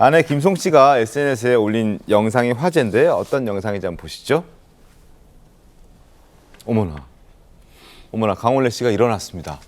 아내 김송 씨가 SNS에 올린 영상이 화제인데 어떤 영상인지 한번 보시죠. 어머나, 어머나 강원래 씨가 일어났습니다.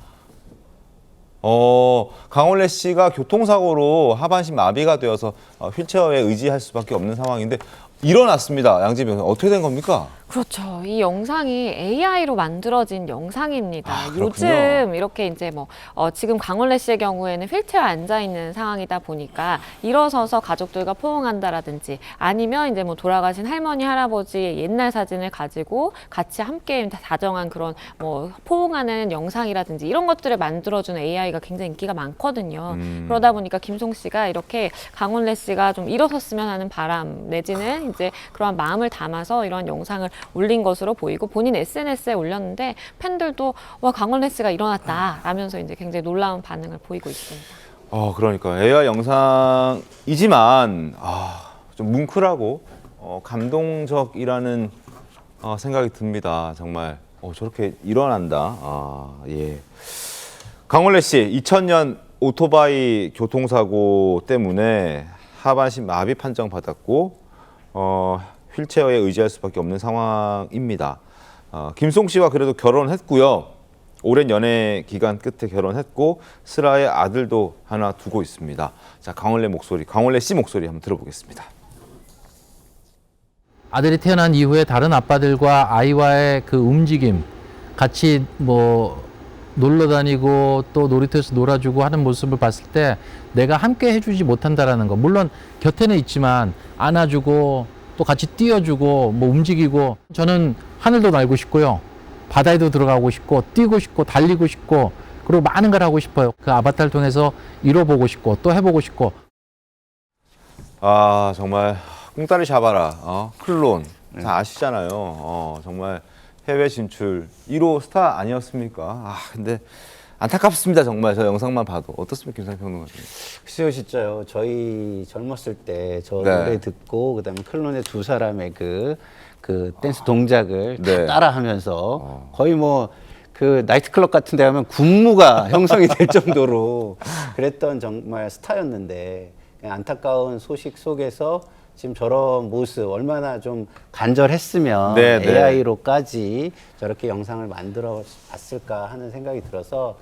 어, 강원래 씨가 교통사고로 하반신 마비가 되어서 어, 휠체어에 의지할 수밖에 없는 상황인데 일어났습니다. 양지 변호사 어떻게 된 겁니까? 그렇죠. 이 영상이 AI로 만들어진 영상입니다. 아. 요즘 이렇게 이제 뭐 어, 지금 강원래 씨의 경우에는 휠체어 앉아 있는 상황이다 보니까 일어서서 가족들과 포옹한다라든지 아니면 이제 뭐 돌아가신 할머니 할아버지의 옛날 사진을 가지고 같이 함께 다정한 그런 뭐 포옹하는 영상이라든지 이런 것들을 만들어주는 AI가 굉장히 인기가 많거든요. 음. 그러다 보니까 김송 씨가 이렇게 강원래 씨가 좀 일어섰으면 하는 바람 내지는 이제 그러한 마음을 담아서 이런 영상을 올린 것으로 보이고 본인 SNS에 올렸는데 팬들도 와 강원래 씨가 일어났다 라면서 이제 굉장히 놀라운 반응을 보이고 있습니다. 어, 그러니까 AI 영상이지만 아, 좀 뭉클하고 어, 감동적이라는 어, 생각이 듭니다. 정말 어, 저렇게 일어난다. 아, 예. 강원래 씨, 2000년 오토바이 교통사고 때문에 하반신 마비 판정 받았고 어, 휠체어에 의지할 수밖에 없는 상황입니다. 어, 김송 씨와 그래도 결혼했고요. 오랜 연애 기간 끝에 결혼했고 슬아의 아들도 하나 두고 있습니다. 자, 강원래 목소리, 강원래 씨 목소리 한번 들어보겠습니다. 아들이 태어난 이후에 다른 아빠들과 아이와의 그 움직임, 같이 뭐 놀러 다니고 또 놀이터에서 놀아주고 하는 모습을 봤을 때 내가 함께 해주지 못한다라는 거. 물론 곁에는 있지만 안아주고 또 같이 뛰어주고 뭐 움직이고 저는 하늘도 날고 싶고요. 바다에도 들어가고 싶고 뛰고 싶고 달리고 싶고 그리고 많은 걸 하고 싶어요. 그 아바타를 통해서 이뤄보고 싶고 또 해보고 싶고 아 정말 꿍따리 잡아라 어? 클론 다 아시잖아요 어, 정말 해외 진출 1호 스타 아니었습니까 아 근데 안타깝습니다 정말 저 영상만 봐도 어떻습니까 김상 평론가님 글쎄요, 진짜요. 저희 젊었을 때 저 네. 노래 듣고 그다음에 클론의 두 사람의 그, 그 댄스 동작을 다 네. 따라하면서 거의 뭐 그 나이트클럽 같은 데 가면 군무가 형성이 될 정도로 그랬던 정말 스타였는데 그냥 안타까운 소식 속에서 지금 저런 모습 얼마나 좀 간절했으면 네, 네. AI로까지 저렇게 영상을 만들어 봤을까 하는 생각이 들어서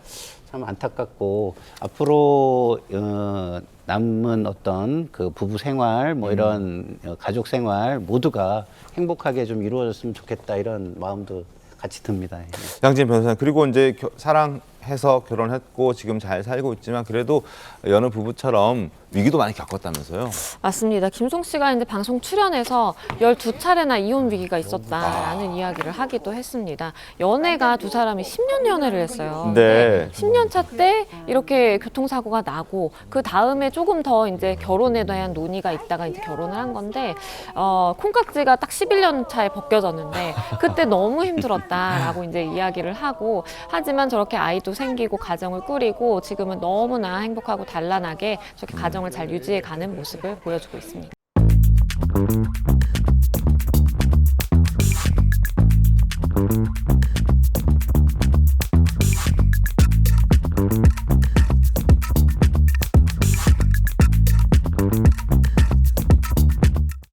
참 안타깝고 앞으로 어, 남은 어떤 그 부부 생활 뭐 이런 어, 가족 생활 모두가 행복하게 좀 이루어졌으면 좋겠다 이런 마음도 같이 듭니다. 예. 양진 변호사 님 그리고 이제 겨- 사랑 해서 결혼했고 지금 잘 살고 있지만 그래도 여느 부부처럼 위기도 많이 겪었다면서요 맞습니다. 김송 씨가 이제 방송 출연해서 12차례나 이혼 위기가 있었다라는 이야기를 하기도 했습니다. 연애가 두 사람이 10년 연애를 했어요. 네. 10년 차 때 이렇게 교통사고가 나고 그 다음에 조금 더 이제 결혼에 대한 논의가 있다가 이제 결혼을 한 건데 어, 콩깍지가 딱 11년 차에 벗겨졌는데 그때 너무 힘들었다라고 이제 이야기를 하고 하지만 저렇게 아이도 생기고 가정을 꾸리고 지금은 너무나 행복하고 단란하게 저렇게 가정을 잘 유지해 가는 모습을 보여주고 있습니다.